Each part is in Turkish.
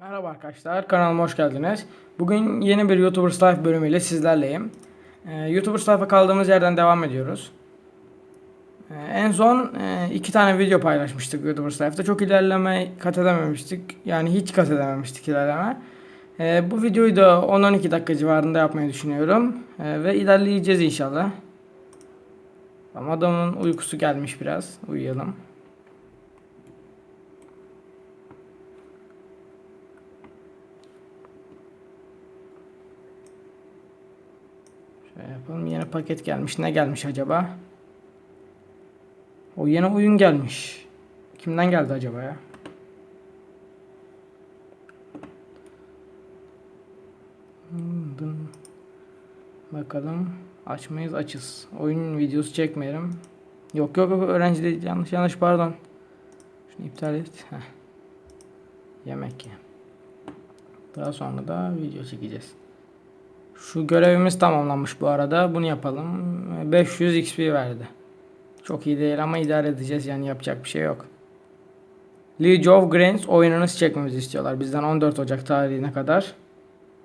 Merhaba arkadaşlar, kanalıma hoş geldiniz. Bugün yeni bir YouTubers Life bölümüyle sizlerleyim. Ee, YouTubers Life'a kaldığımız yerden devam ediyoruz. Ee, en son e, iki tane video paylaşmıştık YouTubers Life'da. Çok ilerleme kat edememiştik. Yani hiç kat edememiştik ilerleme. Ee, bu videoyu da 10-12 dakika civarında yapmayı düşünüyorum. Ee, ve ilerleyeceğiz inşallah. Ama adamın uykusu gelmiş biraz. Uyuyalım. Şöyle yapalım. Yeni paket gelmiş. Ne gelmiş acaba? O yeni oyun gelmiş. Kimden geldi acaba ya? Hmm. Bakalım. Açmayız açız. Oyun videosu çekmeyelim. Yok yok yok öğrenci değil. Yanlış yanlış pardon. Şunu iptal et. Heh. Yemek ye. Daha sonra da video çekeceğiz. Şu görevimiz tamamlanmış bu arada. Bunu yapalım. 500 XP verdi. Çok iyi değil ama idare edeceğiz yani yapacak bir şey yok. League of Grains oyununu çekmemizi istiyorlar. Bizden 14 Ocak tarihine kadar.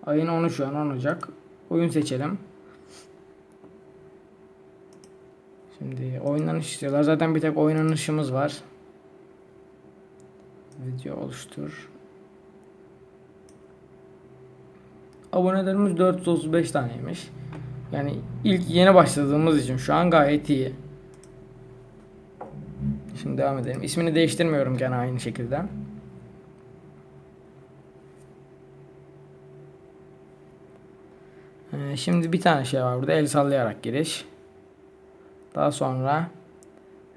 Ayın 10'u şu an 10 Ocak. Oyun seçelim. Şimdi oynanış istiyorlar. Zaten bir tek oynanışımız var. Video oluştur. Abonelerimiz 435 taneymiş. Yani ilk yeni başladığımız için şu an gayet iyi. Şimdi devam edelim. İsmini değiştirmiyorum gene aynı şekilde. Ee, şimdi bir tane şey var burada. El sallayarak giriş. Daha sonra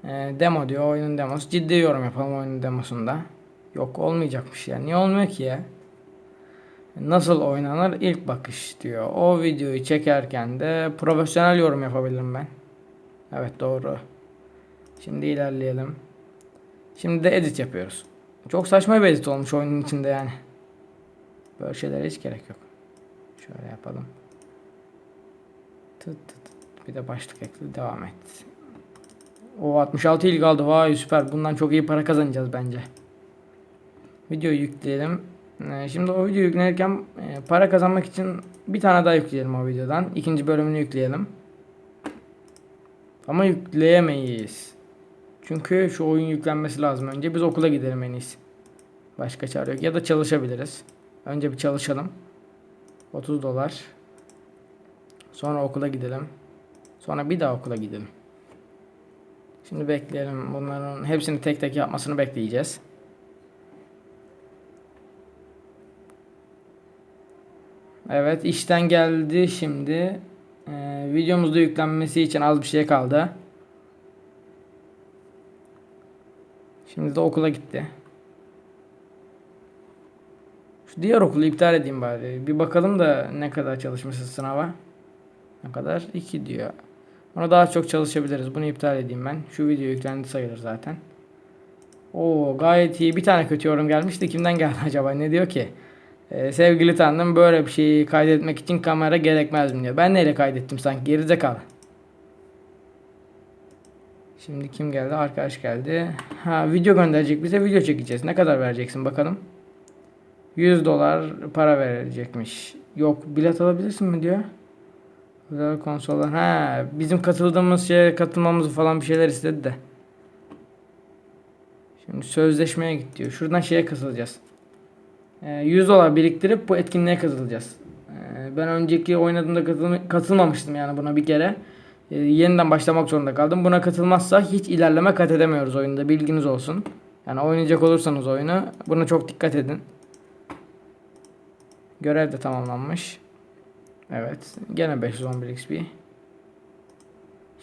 e, demo diyor. Oyunun demosu. Ciddi yorum yapalım oyunun demosunda. Yok olmayacakmış ya. Niye olmuyor ki ya? Nasıl oynanır ilk bakış diyor. O videoyu çekerken de profesyonel yorum yapabilirim ben. Evet doğru. Şimdi ilerleyelim. Şimdi de edit yapıyoruz. Çok saçma bir edit olmuş oyunun içinde yani. Böyle şeylere hiç gerek yok. Şöyle yapalım. Tıt tıt. Bir de başlık ekle devam et. O 66 ilgi aldı. Vay süper. Bundan çok iyi para kazanacağız bence. Videoyu yükleyelim. Ee, Şimdi o video yüklenirken e, para kazanmak için bir tane daha yükleyelim o videodan. İkinci bölümünü yükleyelim. Ama yükleyemeyiz. Çünkü şu oyun yüklenmesi lazım önce. Biz okula gidelim en iyisi. Başka çare yok. Ya da çalışabiliriz. Önce bir çalışalım. 30 dolar. Sonra okula gidelim. Sonra bir daha okula gidelim. Şimdi bekleyelim. Bunların hepsini tek tek yapmasını bekleyeceğiz. Evet işten geldi şimdi. Ee, videomuzda yüklenmesi için az bir şey kaldı. Şimdi de okula gitti. Şu diğer okulu iptal edeyim bari. Bir bakalım da ne kadar çalışmışız sınava. Ne kadar? 2 diyor. Ona daha çok çalışabiliriz. Bunu iptal edeyim ben. Şu video yüklendi sayılır zaten. Oo gayet iyi. Bir tane kötü yorum gelmişti. Kimden geldi acaba? Ne diyor ki? Ee, sevgili tanrım böyle bir şeyi kaydetmek için kamera gerekmez mi diyor. Ben neyle kaydettim sanki gerizekalı. Şimdi kim geldi? Arkadaş geldi. Ha video gönderecek bize video çekeceğiz. Ne kadar vereceksin bakalım. 100 dolar para verecekmiş. Yok bilet alabilirsin mi diyor. Güzel konsollar. Ha bizim katıldığımız şeye katılmamızı falan bir şeyler istedi de. Şimdi sözleşmeye git diyor. Şuradan şeye katılacağız. Ee, 100 dolar biriktirip bu etkinliğe katılacağız. Ee, Ben önceki oynadığımda katılma- katılmamıştım yani buna bir kere. Ee, Yeniden başlamak zorunda kaldım. Buna katılmazsa hiç ilerleme kat edemiyoruz oyunda. Bilginiz olsun. Yani oynayacak olursanız oyunu buna çok dikkat edin. Görev de tamamlanmış. Evet. Gene 511 XP.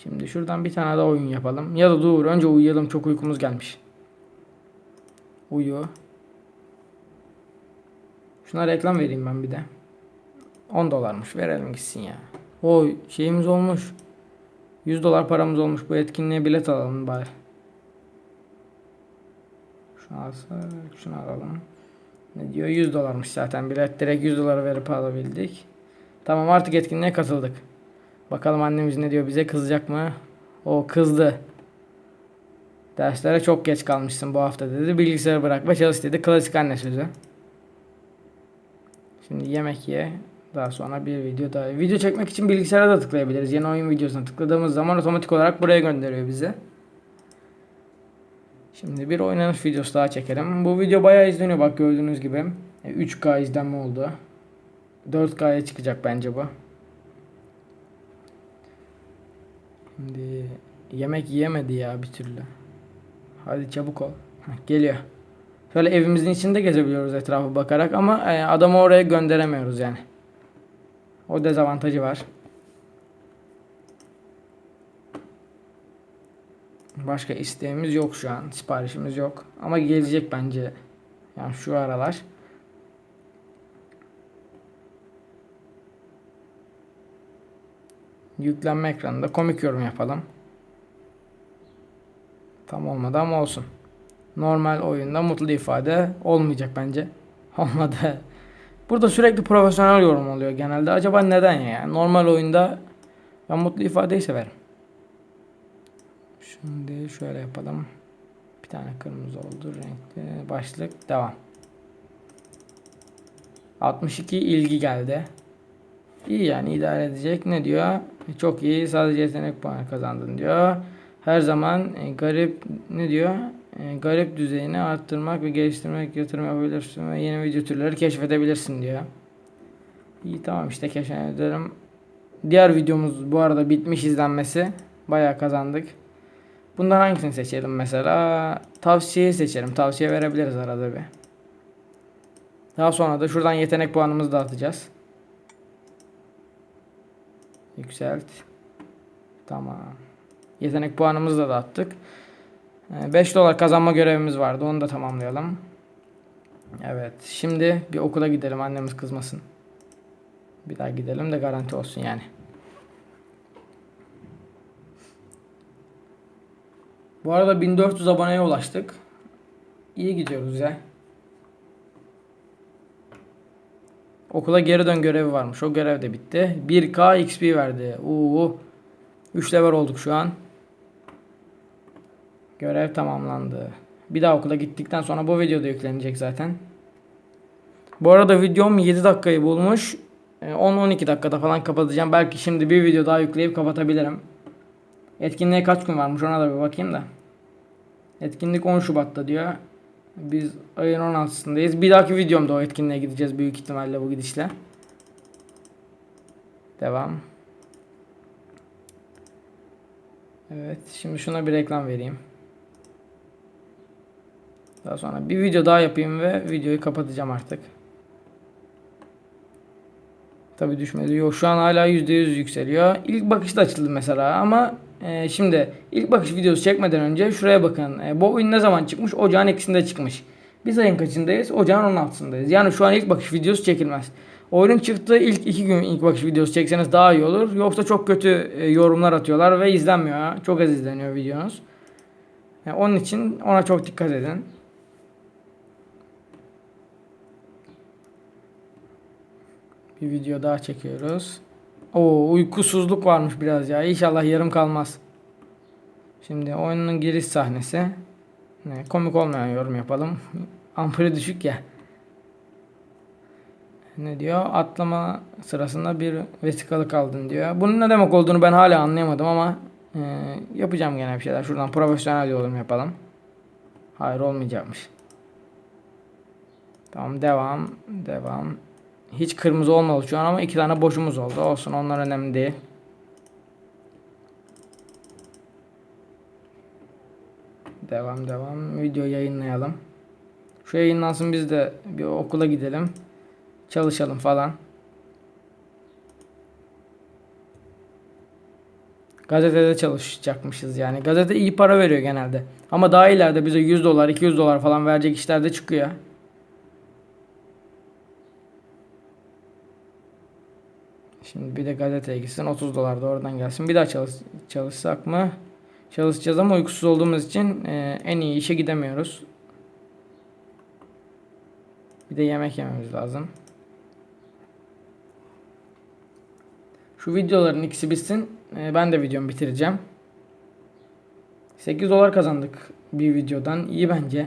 Şimdi şuradan bir tane daha oyun yapalım. Ya da dur önce uyuyalım. Çok uykumuz gelmiş. Uyu. Şuna reklam vereyim ben bir de. 10 dolarmış. Verelim gitsin ya. O şeyimiz olmuş. 100 dolar paramız olmuş. Bu etkinliğe bilet alalım bari. Şunu alsak, şunu alalım. Ne diyor? 100 dolarmış zaten. Bilet direkt 100 dolara verip alabildik. Tamam artık etkinliğe katıldık. Bakalım annemiz ne diyor bize kızacak mı? O kızdı. Derslere çok geç kalmışsın bu hafta dedi. Bilgisayarı bırak ve çalış dedi. Klasik anne sözü. Şimdi yemek ye. Daha sonra bir video daha. Video çekmek için bilgisayara da tıklayabiliriz. Yeni oyun videosuna tıkladığımız zaman otomatik olarak buraya gönderiyor bizi. Şimdi bir oynanış videosu daha çekelim. Bu video bayağı izleniyor bak gördüğünüz gibi. E, 3K izlenme oldu. 4K'ya çıkacak bence bu. Şimdi yemek yiyemedi ya bir türlü. Hadi çabuk ol. Geliyor. Şöyle evimizin içinde gezebiliyoruz etrafa bakarak ama e, adamı oraya gönderemiyoruz yani. O dezavantajı var. Başka isteğimiz yok şu an. Siparişimiz yok. Ama gelecek bence. Yani şu aralar. Yüklenme ekranında komik yorum yapalım. Tam olmadı ama olsun. Normal oyunda mutlu ifade olmayacak bence. Olmadı. Burada sürekli profesyonel yorum oluyor genelde. Acaba neden ya? Normal oyunda ben mutlu ifadeyi severim. Şimdi şöyle yapalım. Bir tane kırmızı oldu. Renkli başlık. Devam. 62 ilgi geldi. İyi yani idare edecek. Ne diyor? Çok iyi. Sadece yetenek puanı kazandın diyor. Her zaman e, garip ne diyor? E, garip düzeyini arttırmak ve geliştirmek yatırım yapabilirsin ve yeni video türleri keşfedebilirsin diyor. İyi tamam işte keşfedelim. Diğer videomuz bu arada bitmiş izlenmesi. Bayağı kazandık. Bundan hangisini seçelim mesela? Tavsiyeyi seçelim. Tavsiye verebiliriz arada bir. Daha sonra da şuradan yetenek puanımızı dağıtacağız. Yükselt. Tamam. Yetenek puanımızı da dağıttık. 5 dolar kazanma görevimiz vardı. Onu da tamamlayalım. Evet. Şimdi bir okula gidelim. Annemiz kızmasın. Bir daha gidelim de garanti olsun yani. Bu arada 1400 aboneye ulaştık. İyi gidiyoruz ya. Okula geri dön görevi varmış. O görev de bitti. 1K XP verdi. Uuu. 3 level olduk şu an. Görev tamamlandı. Bir daha okula gittikten sonra bu video da yüklenecek zaten. Bu arada videom 7 dakikayı bulmuş. 10-12 Ee, dakikada falan kapatacağım. Belki şimdi bir video daha yükleyip kapatabilirim. Etkinliğe kaç gün varmış ona da bir bakayım da. Etkinlik 10 Şubat'ta diyor. Biz ayın 16'sındayız. Bir dahaki videomda o etkinliğe gideceğiz büyük ihtimalle bu gidişle. Devam. Evet, şimdi şuna bir reklam vereyim. Daha sonra bir video daha yapayım ve videoyu kapatacağım artık. Tabi düşmedi. Yok şu an hala %100 yükseliyor. İlk bakışta açıldı mesela ama e, şimdi ilk bakış videosu çekmeden önce şuraya bakın. E, bu oyun ne zaman çıkmış? Ocağın ikisinde çıkmış. Biz ayın kaçındayız? Ocağın 16'sındayız. Yani şu an ilk bakış videosu çekilmez. Oyunun çıktığı ilk iki gün ilk bakış videosu çekseniz daha iyi olur. Yoksa çok kötü e, yorumlar atıyorlar ve izlenmiyor. Çok az izleniyor videonuz. Yani onun için ona çok dikkat edin. Bir video daha çekiyoruz. Oo uykusuzluk varmış biraz ya. İnşallah yarım kalmaz. Şimdi oyunun giriş sahnesi. Ne, komik olmayan yorum yapalım. Ampulü düşük ya. Ne diyor? Atlama sırasında bir vesikalı kaldın diyor. Bunun ne demek olduğunu ben hala anlayamadım ama e, yapacağım gene bir şeyler. Şuradan profesyonel yorum yapalım. Hayır olmayacakmış. Tamam devam. Devam. Hiç kırmızı olmadı şu an ama iki tane boşumuz oldu. Olsun onlar önemli değil. Devam devam. Video yayınlayalım. Şu yayınlansın biz de bir okula gidelim. Çalışalım falan. Gazetede çalışacakmışız yani. Gazete iyi para veriyor genelde. Ama daha ileride bize 100 dolar 200 dolar falan verecek işler de çıkıyor. Şimdi bir de gazeteye gitsin 30 dolar da oradan gelsin. Bir daha çalış, çalışsak mı? Çalışacağız ama uykusuz olduğumuz için e, en iyi işe gidemiyoruz. Bir de yemek yememiz lazım. Şu videoların ikisi bitsin. E, ben de videomu bitireceğim. 8 dolar kazandık bir videodan. İyi bence.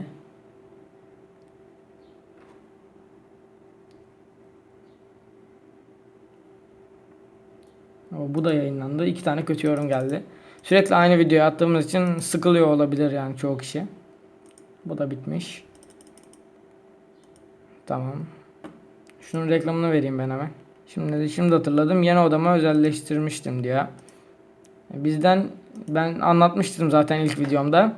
Bu da yayınlandı. İki tane kötü yorum geldi. Sürekli aynı videoyu attığımız için sıkılıyor olabilir yani çoğu kişi. Bu da bitmiş. Tamam. Şunun reklamını vereyim ben hemen. Şimdi şimdi hatırladım. Yeni odama özelleştirmiştim diyor. Bizden ben anlatmıştım zaten ilk videomda.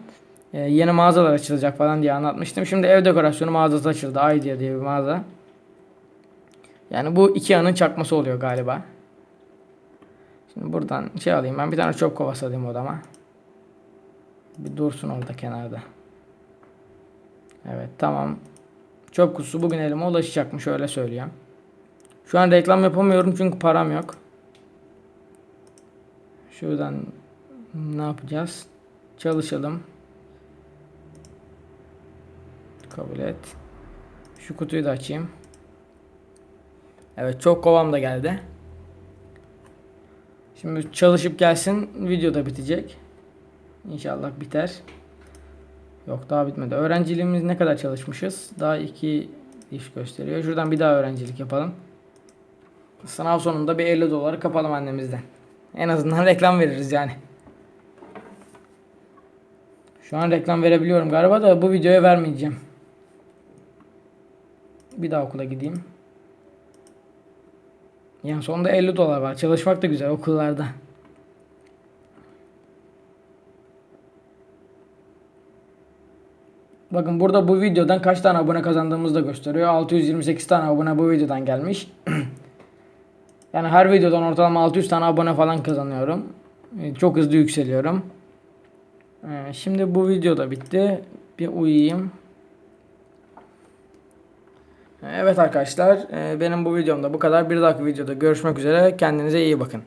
Ee, yeni mağazalar açılacak falan diye anlatmıştım. Şimdi ev dekorasyonu mağazası açıldı. Idea diye bir mağaza. Yani bu iki anın çakması oluyor galiba. Şimdi buradan şey alayım ben bir tane çöp kovası alayım odama. Bir dursun orada kenarda. Evet tamam. Çöp kutusu bugün elime ulaşacakmış öyle söyleyeyim. Şu an reklam yapamıyorum çünkü param yok. Şuradan ne yapacağız? Çalışalım. Kabul et. Şu kutuyu da açayım. Evet çok kovam da geldi. Şimdi çalışıp gelsin video da bitecek. İnşallah biter. Yok daha bitmedi. Öğrenciliğimiz ne kadar çalışmışız? Daha iki iş gösteriyor. Şuradan bir daha öğrencilik yapalım. Sınav sonunda bir 50 doları kapalım annemizden. En azından reklam veririz yani. Şu an reklam verebiliyorum galiba da bu videoya vermeyeceğim. Bir daha okula gideyim. Yani sonunda 50 dolar var. Çalışmak da güzel okullarda. Bakın burada bu videodan kaç tane abone kazandığımızı da gösteriyor. 628 tane abone bu videodan gelmiş. yani her videodan ortalama 600 tane abone falan kazanıyorum. Ee, Çok hızlı yükseliyorum. Ee, Şimdi bu video da bitti. Bir uyuyayım. Evet arkadaşlar e, benim bu videomda bu kadar. Bir dahaki videoda görüşmek üzere. Kendinize iyi bakın.